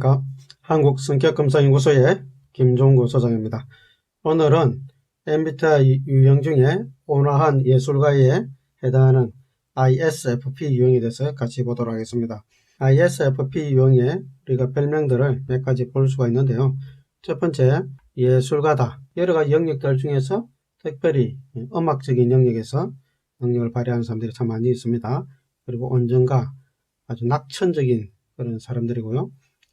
안녕하십니까. 한국성격검사연구소의 김종구 소장입니다. 오늘은 MBTI 유형 중에 온화한 예술가에 해당하는 ISFP 유형에 대해서 같이 보도록 하겠습니다. ISFP 유형의 우리가 별명들을 몇 가지 볼 수가 있는데요. 첫 번째, 예술가다. 여러 가지 영역들 중에서 특별히 음악적인 영역에서 능력을 발휘하는 사람들이 참 많이 있습니다. 그리고 온전가, 아주 낙천적인 그런 사람들이고요.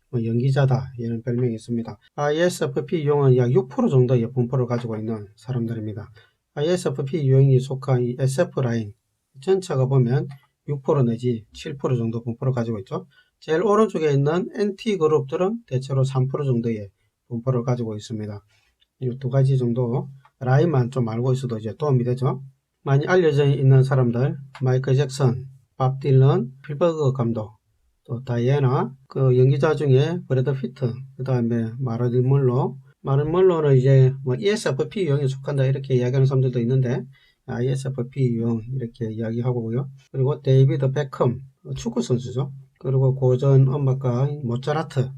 뭐 연기자다 이런 별명이 있습니다. ISFP 유형은 약 6% 정도의 분포를 가지고 있는 사람들입니다. ISFP 유형이 속한 이 SF 라인 전체가 보면 6% 내지 7% 정도 분포를 가지고 있죠. 제일 오른쪽에 있는 NT 그룹들은 대체로 3% 정도의 분포를 가지고 있습니다. 이 두 가지 정도 라인만 좀 알고 있어도 이제 도움이 되죠. 많이 알려져 있는 사람들 마이클 잭슨, 밥 딜런, 필버그 감독, 또 다이애나, 그 연기자 중에 브래드 피트, 그 다음에 마르린 멀로, 마르린 멀로는 이제 뭐 ESFP 유형에 속한다 이렇게 이야기하는 사람들도 있는데 ISFP 유형 이렇게 이야기하고요. 그리고 데이비드 베컴, 축구 선수죠. 그리고 고전 음악가 모차르트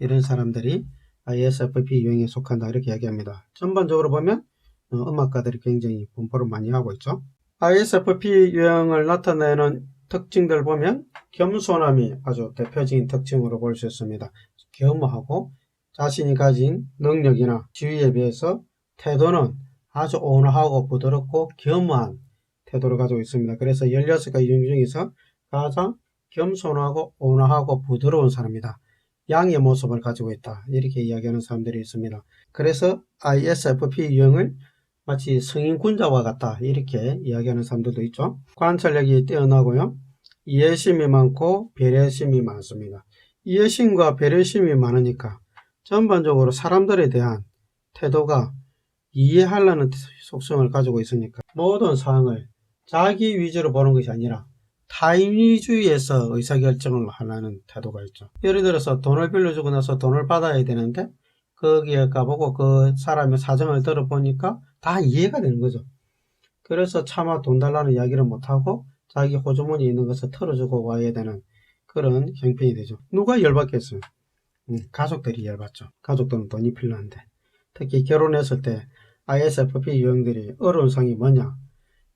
이런 사람들이 ISFP 유형에 속한다 이렇게 이야기합니다. 전반적으로 보면 어, 음악가들이 굉장히 분포를 많이 하고 있죠. ISFP 유형을 나타내는 특징들 보면 겸손함이 아주 대표적인 특징으로 볼 수 있습니다. 겸허하고 자신이 가진 능력이나 지위에 비해서 태도는 아주 온화하고 부드럽고 겸허한 태도를 가지고 있습니다. 그래서 16가지 유형 중에서 가장 겸손하고 온화하고 부드러운 사람이다. 양의 모습을 가지고 있다. 이렇게 이야기하는 사람들이 있습니다. 그래서 ISFP 유형을 마치 성인군자와 같다. 이렇게 이야기하는 사람들도 있죠. 관찰력이 뛰어나고요. 이해심이 많고 배려심이 많습니다. 이해심과 배려심이 많으니까 전반적으로 사람들에 대한 태도가 이해하려는 속성을 가지고 있으니까 모든 사항을 자기 위주로 보는 것이 아니라 타인 위주의에서 의사결정을 하려는 태도가 있죠. 예를 들어서 돈을 빌려주고 나서 돈을 받아야 되는데 거기에 가보고 그 사람의 사정을 들어보니까 다 이해가 되는 거죠. 그래서 차마 돈 달라는 이야기를 못하고 자기 호주머니에 있는 것을 털어주고 와야 되는 그런 형편이 되죠. 누가 열받겠어요? 음, 가족들이 열받죠. 가족들은 돈이 필요한데. 특히 결혼했을 때 ISFP 유형들이 어려운 상이 뭐냐?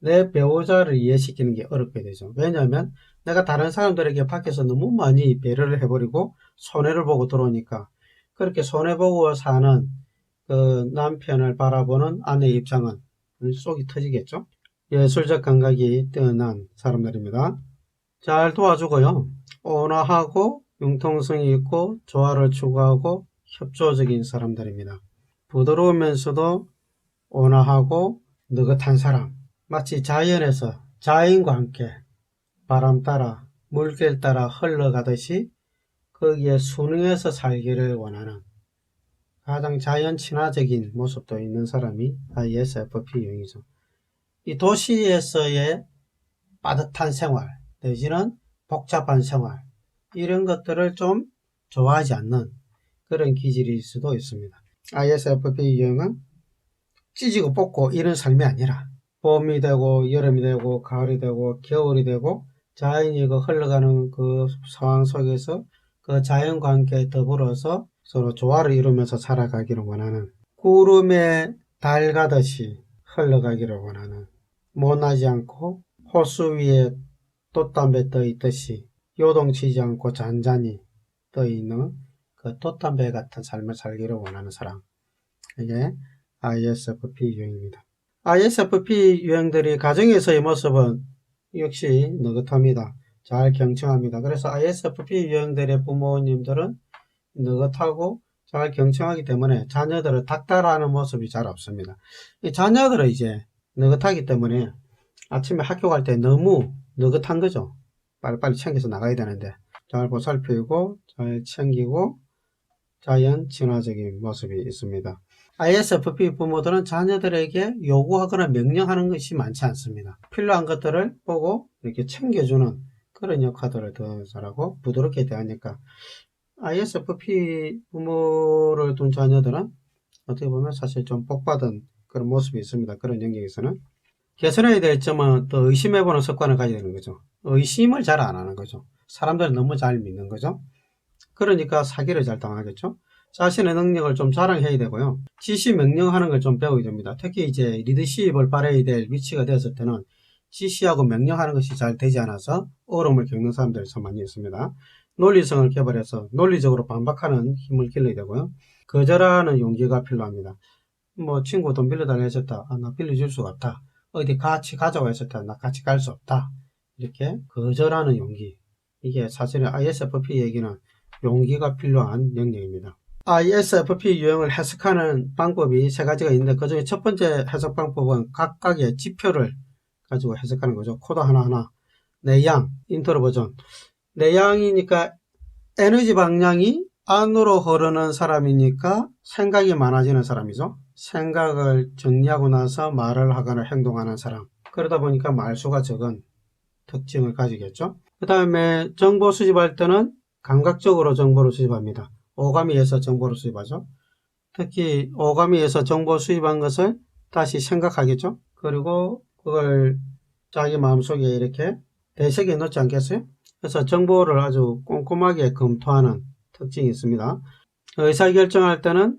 내 배우자를 이해시키는 게 어렵게 되죠. 왜냐하면 내가 다른 사람들에게 밖에서 너무 많이 배려를 해버리고 손해를 보고 들어오니까 그렇게 손해보고 사는 그 남편을 바라보는 아내의 입장은 속이 터지겠죠. 예술적 감각이 뛰어난 사람들입니다. 잘 도와주고요. 온화하고 융통성이 있고 조화를 추구하고 협조적인 사람들입니다. 부드러우면서도 온화하고 느긋한 사람. 마치 자연에서 자연과 함께 바람 따라 물길 따라 흘러가듯이 거기에 순응해서 살기를 원하는 가장 자연 친화적인 모습도 있는 사람이 ISFP용이죠. 이 도시에서의 빠듯한 생활 내지는 복잡한 생활 이런 것들을 좀 좋아하지 않는 그런 기질일 수도 있습니다. ISFP 유형은 찢고 뽑고 이런 삶이 아니라 봄이 되고 여름이 되고 가을이 되고 겨울이 되고 자연이 그 흘러가는 그 상황 속에서 그 자연과 함께 더불어서 서로 조화를 이루면서 살아가기를 원하는 구름에 달 가듯이 흘러가기를 원하는 못나지 않고 호수 위에 돛담배 떠 있듯이 요동치지 않고 잔잔히 떠 있는 그 돛담배 같은 삶을 살기를 원하는 사람 이게 ISFP 유형입니다. ISFP 유형들이 가정에서의 모습은 역시 느긋합니다. 잘 경청합니다. 그래서 ISFP 유형들의 부모님들은 느긋하고 잘 경청하기 때문에 자녀들을 닥달하는 모습이 잘 없습니다. 이 자녀들은 이제 느긋하기 때문에 아침에 학교 갈 때 너무 느긋한 거죠. 빨리빨리 챙겨서 나가야 되는데 잘 보살피고 잘 챙기고 자연 친화적인 모습이 있습니다. ISFP 부모들은 자녀들에게 요구하거나 명령하는 것이 많지 않습니다. 필요한 것들을 보고 이렇게 챙겨주는 그런 역할들을 더 잘하고 부드럽게 대하니까 ISFP 부모를 둔 자녀들은 어떻게 보면 사실 좀 복받은 그런 모습이 있습니다. 그런 영역에서는. 개선해야 될 점은 또 의심해보는 습관을 가져야 되는 거죠. 의심을 잘 안 하는 거죠. 사람들을 너무 잘 믿는 거죠. 그러니까 사기를 잘 당하겠죠. 자신의 능력을 좀 자랑해야 되고요. 지시 명령하는 걸 좀 배워야 됩니다. 특히 이제 리더십을 발휘해야 될 위치가 되었을 때는 지시하고 명령하는 것이 잘 되지 않아서 어려움을 겪는 사람들이 참 많이 있습니다. 논리성을 개발해서 논리적으로 반박하는 힘을 길러야 되고요. 거절하는 용기가 필요합니다. 뭐 친구 돈 빌려달라 했었다. 아, 나 빌려줄 수가 없다. 어디 같이 가자고 했었다. 나 같이 갈 수 없다. 이렇게 거절하는 용기. 이게 사실은 ISFP 얘기는 용기가 필요한 영역입니다. ISFP 유형을 해석하는 방법이 세 가지가 있는데 그 중에 첫 번째 해석 방법은 각각의 지표를 가지고 해석하는 거죠. 코드 하나하나. 내양, 인트로 버전. 내양이니까 에너지 방향이 안으로 흐르는 사람이니까 생각이 많아지는 사람이죠. 생각을 정리하고 나서 말을 하거나 행동하는 사람. 그러다 보니까 말수가 적은 특징을 가지겠죠. 그 다음에 정보 수집할 때는 감각적으로 정보를 수집합니다. 오감이에서 정보를 수집하죠. 특히 오감이에서 정보 수집한 것을 다시 생각하겠죠. 그리고 그걸 자기 마음속에 이렇게 대책에 넣지 않겠어요? 그래서 정보를 아주 꼼꼼하게 검토하는 특징이 있습니다. 의사결정할 때는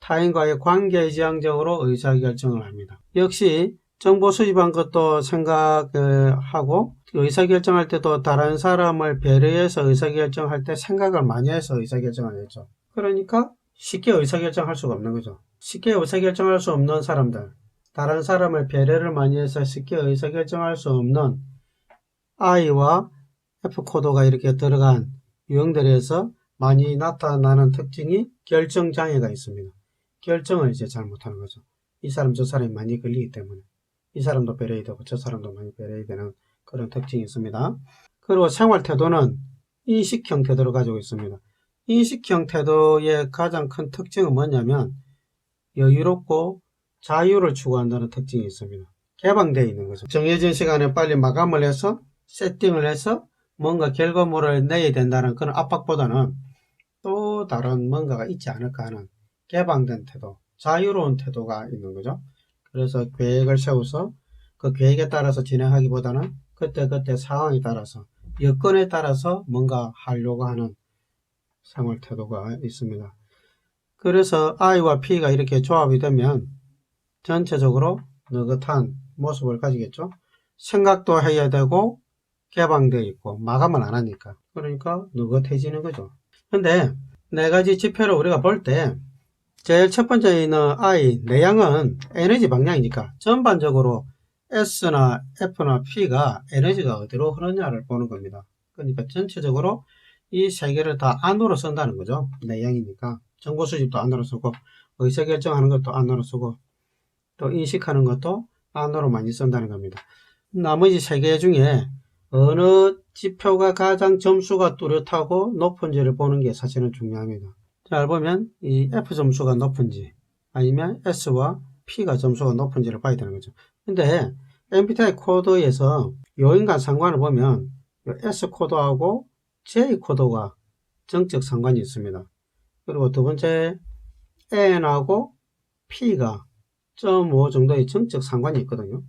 타인과의 관계 지향적으로 의사결정을 합니다. 역시 정보 수집한 것도 생각을 하고 의사결정할 때도 다른 사람을 배려해서 의사결정할 때 생각을 많이 해서 의사결정을 했죠. 그러니까 쉽게 의사결정할 수가 없는 거죠. 쉽게 의사결정할 수 없는 사람들, 다른 사람을 배려를 많이 해서 쉽게 의사결정할 수 없는 I와 F코드가 이렇게 들어간 유형들에서 많이 나타나는 특징이 결정장애가 있습니다. 결정을 이제 잘 못하는 거죠. 이 사람 저 사람이 많이 걸리기 때문에 이 사람도 배려야 되고 저 사람도 많이 배려야 되는 그런 특징이 있습니다. 그리고 생활 태도는 인식 형 태도를 가지고 있습니다. 인식 형 태도의 가장 큰 특징은 뭐냐면 여유롭고 자유를 추구한다는 특징이 있습니다. 개방되어 있는 거죠. 정해진 시간에 빨리 마감을 해서 세팅을 해서 뭔가 결과물을 내야 된다는 그런 압박보다는 또 다른 뭔가가 있지 않을까 하는 개방된 태도, 자유로운 태도가 있는 거죠. 그래서 계획을 세워서 그 계획에 따라서 진행하기보다는 그때그때 상황에 따라서 여건에 따라서 뭔가 하려고 하는 생활 태도가 있습니다. 그래서 I와 P가 이렇게 조합이 되면 전체적으로 느긋한 모습을 가지겠죠. 생각도 해야 되고 개방되어 있고 마감을 안 하니까 그러니까 느긋해지는 거죠. 근데 네 가지 지표를 우리가 볼 때 제일 첫 번째는 I 내양은 에너지 방향이니까 전반적으로 S나 F나 P가 에너지가 어디로 흐르냐를 보는 겁니다. 그러니까 전체적으로 이 세 개를 다 안으로 쓴다는 거죠. 내양이니까 정보 수집도 안으로 쓰고 의사결정하는 것도 안으로 쓰고 또 인식하는 것도 안으로 많이 쓴다는 겁니다. 나머지 세 개 중에 어느 지표가 가장 점수가 뚜렷하고 높은지를 보는 게 사실은 중요합니다. 잘 보면 이 F 점수가 높은지 아니면 S와 P가 점수가 높은지를 봐야 되는 거죠. 근데 MBTI 코드에서 요인간 상관을 보면 S 코드하고 J 코드가 정적 상관이 있습니다. 그리고 두 번째 N하고 P가 0.5 정도의 정적 상관이 있거든요.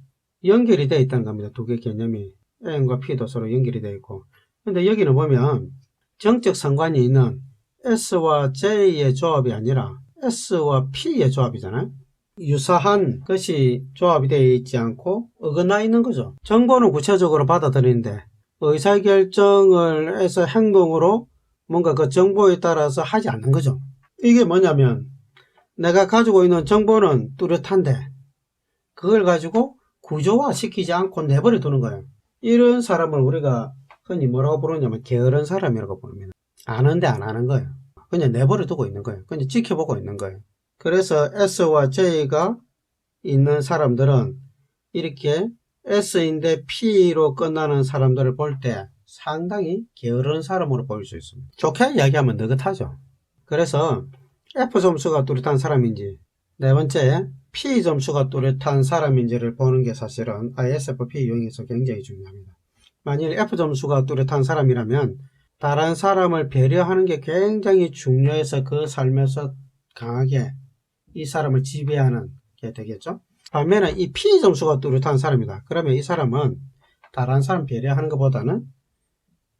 연결이 되어 있다는 겁니다. 두 개 개념이 N과 P도 서로 연결이 되어 있고 근데 여기는 보면 정적 상관이 있는 S와 J의 조합이 아니라 S와 P의 조합이잖아요. 유사한 것이 조합이 되어 있지 않고 어긋나 있는 거죠. 정보는 구체적으로 받아들이는데 의사결정을 해서 행동으로 뭔가 그 정보에 따라서 하지 않는 거죠. 이게 뭐냐면 내가 가지고 있는 정보는 뚜렷한데 그걸 가지고 구조화 시키지 않고 내버려 두는 거예요. 이런 사람을 우리가 흔히 뭐라고 부르냐면 게으른 사람이라고 부릅니다. 아는데 안 하는 거예요. 그냥 내버려 두고 있는 거예요. 그냥 지켜보고 있는 거예요. 그래서 S와 J가 있는 사람들은 이렇게 S인데 P로 끝나는 사람들을 볼 때 상당히 게으른 사람으로 보일 수 있습니다. 좋게 이야기하면 느긋하죠. 그래서 F 점수가 뚜렷한 사람인지 네 번째 P 점수가 뚜렷한 사람인지를 보는 게 사실은 ISFP 유형에서 굉장히 중요합니다. 만일 F 점수가 뚜렷한 사람이라면 다른 사람을 배려하는 게 굉장히 중요해서 그 삶에서 강하게 이 사람을 지배하는 게 되겠죠. 반면에 이 P 점수가 뚜렷한 사람이다. 그러면 이 사람은 다른 사람 배려하는 것보다는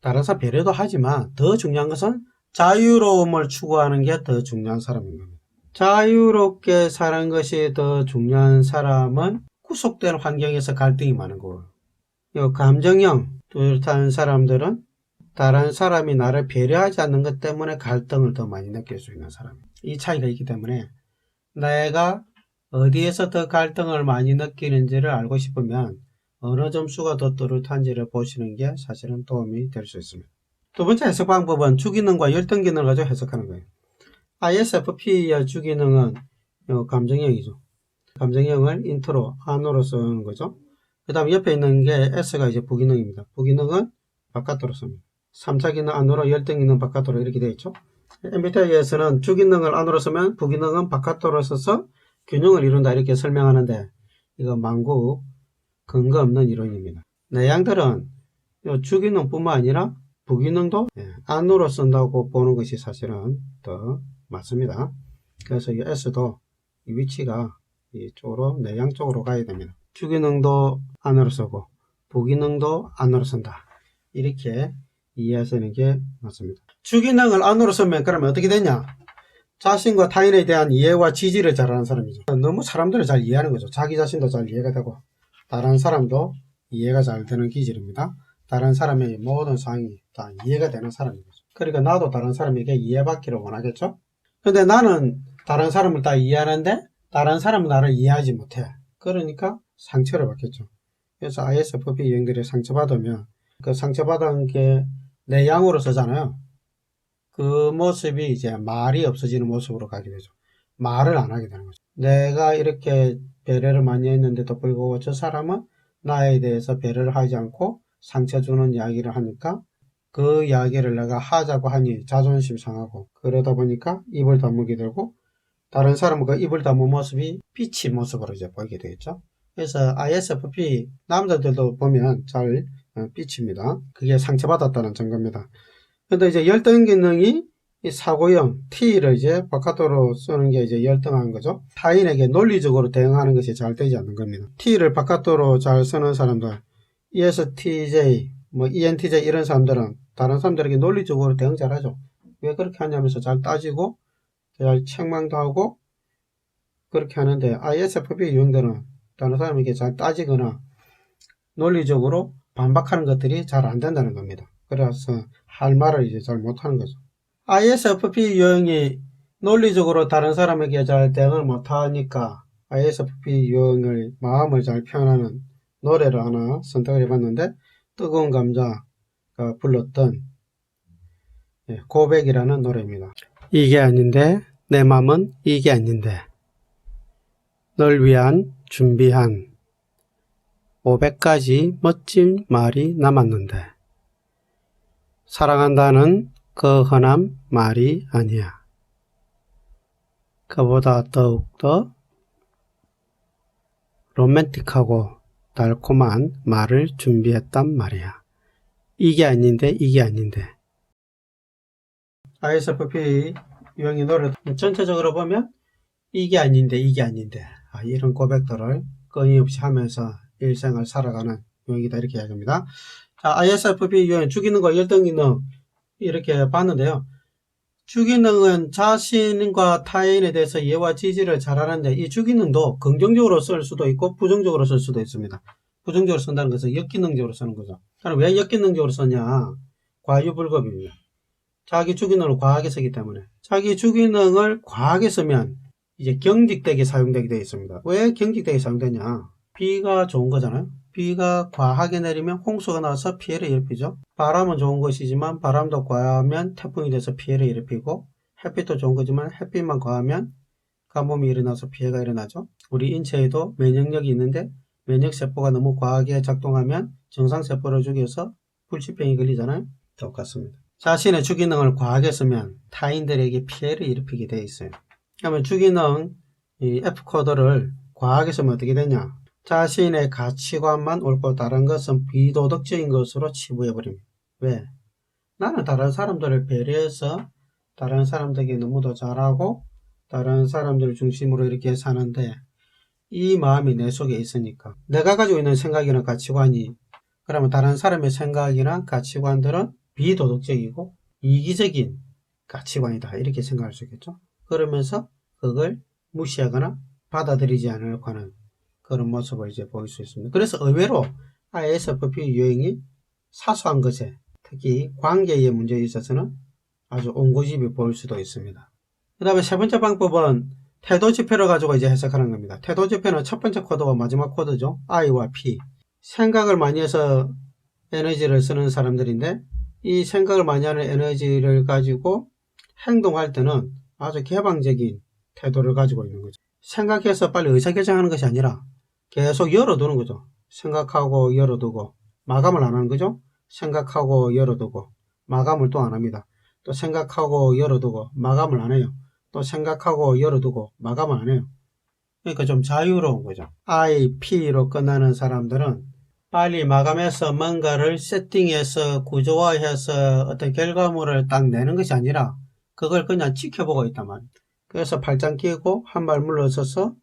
다른 사람 배려도 하지만 더 중요한 것은 자유로움을 추구하는 게 더 중요한 사람인 겁니다. 자유롭게 사는 것이 더 중요한 사람은 구속된 환경에서 갈등이 많은 거예요. 요 감정형 뚜렷한 사람들은 다른 사람이 나를 배려하지 않는 것 때문에 갈등을 더 많이 느낄 수 있는 사람. 이 차이가 있기 때문에 내가 어디에서 더 갈등을 많이 느끼는지를 알고 싶으면 어느 점수가 더 뚜렷한지를 보시는 게 사실은 도움이 될 수 있습니다. 두 번째 해석 방법은 주기능과 열등기능을 가지고 해석하는 거예요. ISFP의 주기능은 요 감정형이죠. 감정형을 인트로 안으로 쓰는 거죠. 그 다음 옆에 있는 게 S가 이제 부기능입니다. 부기능은 바깥으로 씁니다. 3차 기능 안으로 열등 기능 바깥으로 이렇게 되어 있죠. MBTI에서는 주기능을 안으로 쓰면 부기능은 바깥으로 써서 균형을 이룬다 이렇게 설명하는데 이거 망구 근거 없는 이론입니다. 내양들은 요 주기능뿐만 아니라 부기능도 예, 안으로 쓴다고 보는 것이 사실은 더 맞습니다. 그래서 이 S도 이 위치가 이쪽으로 내양 쪽으로 가야 됩니다. 주기능도 안으로 쓰고 부기능도 안으로 쓴다. 이렇게 이해하시는 게 맞습니다. 주기능을 안으로 쓰면 그러면 어떻게 되냐? 자신과 타인에 대한 이해와 지지를 잘하는 사람이죠. 너무 사람들을 잘 이해하는 거죠. 자기 자신도 잘 이해가 되고 다른 사람도 이해가 잘 되는 기질입니다. 다른 사람의 모든 상황이 다 이해가 되는 사람인 거죠. 그러니까 나도 다른 사람에게 이해받기를 원하겠죠? 근데 나는 다른 사람을 다 이해하는데 다른 사람은 나를 이해하지 못해. 그러니까 상처를 받겠죠. 그래서 ISFP 유형들이 상처받으면 그 상처받은 게 내 양으로 서잖아요. 그 모습이 이제 말이 없어지는 모습으로 가게 되죠. 말을 안 하게 되는 거죠. 내가 이렇게 배려를 많이 했는데도 불구하고 저 사람은 나에 대해서 배려를 하지 않고 상처 주는 이야기를 하니까 그 이야기를 내가 하자고 하니 자존심 상하고 그러다 보니까 입을 다물게 되고 다른 사람은 그 입을 다문 모습이 비치 모습으로 이제 보이게 되겠죠. 그래서 ISFP 남자들도 보면 잘 어, 삐칩니다. 그게 상처받았다는 증거입니다. 근데 이제 열등 기능이 이 사고형 T를 이제 바깥으로 쓰는 게 이제 열등한 거죠. 타인에게 논리적으로 대응하는 것이 잘 되지 않는 겁니다. T를 바깥으로 잘 쓰는 사람들, ESTJ, 뭐 ENTJ 이런 사람들은 다른 사람들에게 논리적으로 대응 잘하죠. 왜 그렇게 하냐면서 잘 따지고 잘 책망도 하고 그렇게 하는데 ISFP 유형들은 다른 사람에게 잘 따지거나 논리적으로 반박하는 것들이 잘 안 된다는 겁니다. 그래서 할 말을 이제 잘 못하는 거죠. ISFP 유형이 논리적으로 다른 사람에게 잘 대응을 못하니까 ISFP 유형의 마음을 잘 표현하는 노래를 하나 선택을 해봤는데 뜨거운 감자가 불렀던 예, 고백이라는 노래입니다. 이게 아닌데 내 맘은 이게 아닌데 널 위한 준비한 500가지 멋진 말이 남았는데 사랑한다는 그 흔한 말이 아니야. 그보다 더욱더 로맨틱하고 달콤한 말을 준비했단 말이야. 이게 아닌데 이게 아닌데. ISFP 유형의 노래 전체적으로 보면 이게 아닌데 이게 아닌데 아, 이런 고백들을 끊임없이 하면서 일생을 살아가는 유형이다 이렇게 이야기합니다. 자, ISFP 유형 주기능과 열등기능 이렇게 봤는데요. 주기능은 자신과 타인에 대해서 이해와 지지를 잘하는데 이 주기능도 긍정적으로 쓸 수도 있고 부정적으로 쓸 수도 있습니다. 부정적으로 쓴다는 것은 역기능적으로 쓰는 거죠. 그럼 왜 역기능적으로 쓰냐? 과유불급입니다. 자기 주기능을 과하게 쓰기 때문에 자기 주기능을 과하게 쓰면 이제 경직되게 사용되게 되어 있습니다. 왜 경직되게 사용되냐? 비가 좋은 거잖아요. 비가 과하게 내리면 홍수가 나서 피해를 일으키죠. 바람은 좋은 것이지만 바람도 과하면 태풍이 돼서 피해를 일으키고 햇빛도 좋은 거지만 햇빛만 과하면 가뭄이 일어나서 피해가 일어나죠. 우리 인체에도 면역력이 있는데 면역세포가 너무 과하게 작동하면 정상세포를 죽여서 불치병이 걸리잖아요. 똑같습니다. 자신의 주기능을 과하게 쓰면 타인들에게 피해를 일으키게 되어 있어요. 그러면 주기능 이 F코드를 과하게 쓰면 어떻게 되냐? 자신의 가치관만 옳고 다른 것은 비도덕적인 것으로 치부해버립니다. 왜? 나는 다른 사람들을 배려해서 다른 사람들에게 너무도 잘하고 다른 사람들 중심으로 이렇게 사는데 이 마음이 내 속에 있으니까 내가 가지고 있는 생각이나 가치관이 그러면 다른 사람의 생각이나 가치관들은 비도덕적이고 이기적인 가치관이다. 이렇게 생각할 수 있겠죠. 그러면서 그걸 무시하거나 받아들이지 않으려고 하는 그런 모습을 이제 보일 수 있습니다. 그래서 의외로 ISFP 유행이 사소한 것에 특히 관계의 문제에 있어서는 아주 옹고집이 보일 수도 있습니다. 그 다음에 세 번째 방법은 태도 지표를 가지고 이제 해석하는 겁니다. 태도 지표는 첫 번째 코드와 마지막 코드죠. I와 P. 생각을 많이 해서 에너지를 쓰는 사람들인데 이 생각을 많이 하는 에너지를 가지고 행동할 때는 아주 개방적인 태도를 가지고 있는 거죠. 생각해서 빨리 의사결정하는 것이 아니라 계속 열어두는 거죠. 생각하고 열어두고 마감을 안 하는 거죠. 생각하고 열어두고 마감을 또 안 합니다. 또 생각하고 열어두고 마감을 안 해요. 또 생각하고 열어두고 마감을 안 해요. 그러니까 좀 자유로운 거죠. I, P로 끝나는 사람들은 빨리 마감해서 뭔가를 세팅해서 구조화해서 어떤 결과물을 딱 내는 것이 아니라 그걸 그냥 지켜보고 있단 말이에요. 그래서 팔짱 끼고 한 발 물러서서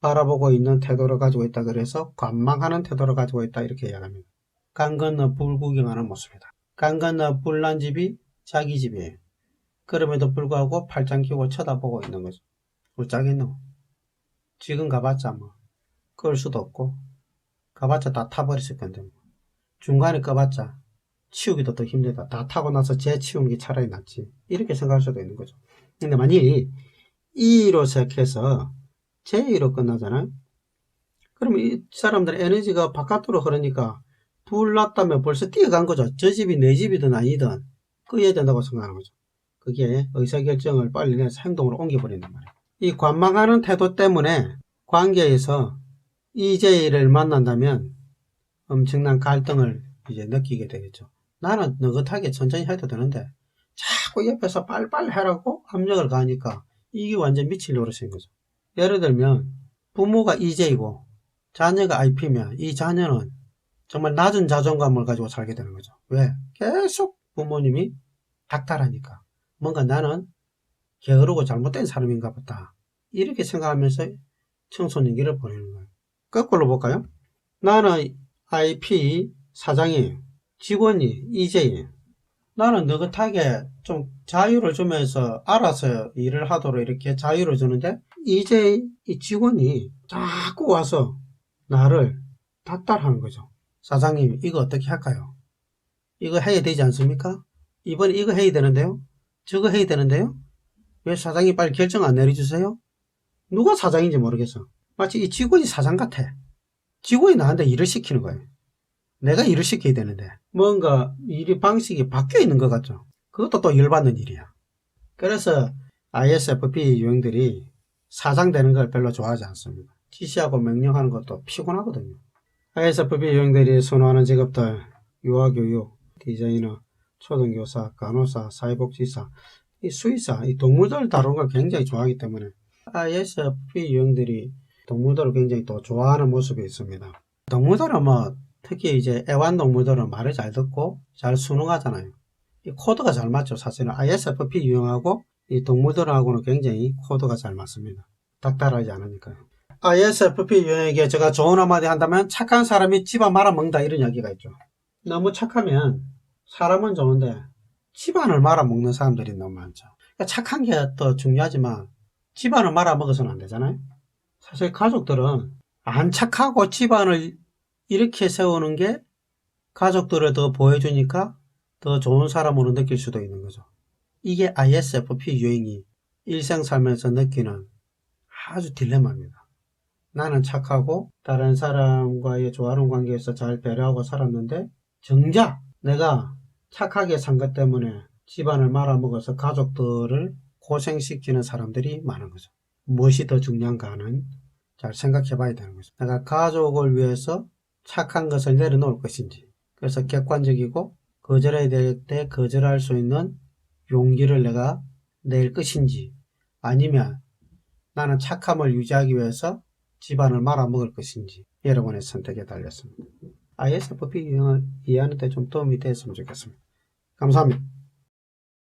바라보고 있는 태도를 가지고 있다 그래서 관망하는 태도를 가지고 있다 이렇게 이야기합니다. 강 건너 불 구경하는 모습이다. 강 건너 불난 집이 자기 집이에요. 그럼에도 불구하고 팔짱 끼고 쳐다보고 있는 거죠. 울짝있노. 지금 가봤자 뭐끌 수도 없고 가봤자 다 타버렸을 건데 뭐. 중간에 꺼봤자 치우기도 더 힘들다. 다 타고 나서 재치우는 게 차라리 낫지. 이렇게 생각할 수도 있는 거죠. 근데 만약 E로 시작해서 J로 끝나잖아요. 그러면 이 사람들의 에너지가 바깥으로 흐르니까 불 났다면 벌써 뛰어간 거죠. 저 집이 내 집이든 아니든 끄야 된다고 생각하는 거죠. 그게 의사결정을 빨리 내서 행동으로 옮겨버린단 말이에요. 이 관망하는 태도 때문에 관계에서 EJ를 만난다면 엄청난 갈등을 이제 느끼게 되겠죠. 나는 느긋하게 천천히 해도 되는데 자꾸 옆에서 빨리빨리 하라고 압력을 가하니까 이게 완전 미칠 노릇인 거죠. 예를 들면 부모가 EJ고 자녀가 IP면 이 자녀는 정말 낮은 자존감을 가지고 살게 되는 거죠. 왜? 계속 부모님이 닥달하니까 뭔가 나는 게으르고 잘못된 사람인가 보다. 이렇게 생각하면서 청소년기를 보내는 거예요. 거꾸로 볼까요? 나는 IP 사장이에요. 직원이 EJ예요. 나는 느긋하게 좀 자유를 주면서 알아서 일을 하도록 이렇게 자유를 주는데 EJ 이 직원이 자꾸 와서 나를 닥달하는 거죠. 사장님 이거 어떻게 할까요? 이거 해야 되지 않습니까? 이번에 이거 해야 되는데요? 저거 해야 되는데요? 왜 사장이 빨리 결정 안 내려주세요? 누가 사장인지 모르겠어. 마치 이 직원이 사장 같아. 직원이 나한테 일을 시키는 거예요. 내가 일을 시켜야 되는데 뭔가 일 방식이 바뀌어 있는 것 같죠. 그것도 또 열받는 일이야. 그래서 ISFP 유형들이 사장 되는 걸 별로 좋아하지 않습니다. 지시하고 명령하는 것도 피곤하거든요. ISFP 유형들이 선호하는 직업들 유아교육, 디자이너, 초등교사, 간호사, 사회복지사, 이 수의사, 이 동물들 다루는 걸 굉장히 좋아하기 때문에 ISFP 유형들이 동물들을 굉장히 또 좋아하는 모습이 있습니다. 동물들은 뭐 특히 이제 애완동물들은 말을 잘 듣고 잘 순응하잖아요. 이 코드가 잘 맞죠. 사실은 ISFP 유형하고 이 동물들하고는 굉장히 코드가 잘 맞습니다. 닥달하지 않으니까요. ISFP 유형에게 제가 좋은 한마디 한다면 착한 사람이 집안 말아먹는다 이런 이야기가 있죠. 너무 착하면 사람은 좋은데 집안을 말아먹는 사람들이 너무 많죠. 그러니까 착한 게 더 중요하지만 집안을 말아먹어서는 안 되잖아요. 사실 가족들은 안 착하고 집안을 이렇게 세우는 게 가족들을 더 보여주니까 더 좋은 사람으로 느낄 수도 있는 거죠. 이게 ISFP 유행이 일생 살면서 느끼는 아주 딜레마입니다. 나는 착하고 다른 사람과의 조화로운 관계에서 잘 배려하고 살았는데 정작 내가 착하게 산 것 때문에 집안을 말아먹어서 가족들을 고생시키는 사람들이 많은 거죠. 무엇이 더 중요한가는 잘 생각해 봐야 되는 거죠. 내가 가족을 위해서 착한 것을 내려놓을 것인지. 그래서 객관적이고 될때 거절할 수 있는 용기를 내가 낼 것인지 아니면 나는 착함을 유지하기 위해서 집안을 말아먹을 것인지 여러분의 선택에 달렸습니다. ISFP 유형을 이해하는 데 좀 도움이 됐으면 좋겠습니다. 감사합니다.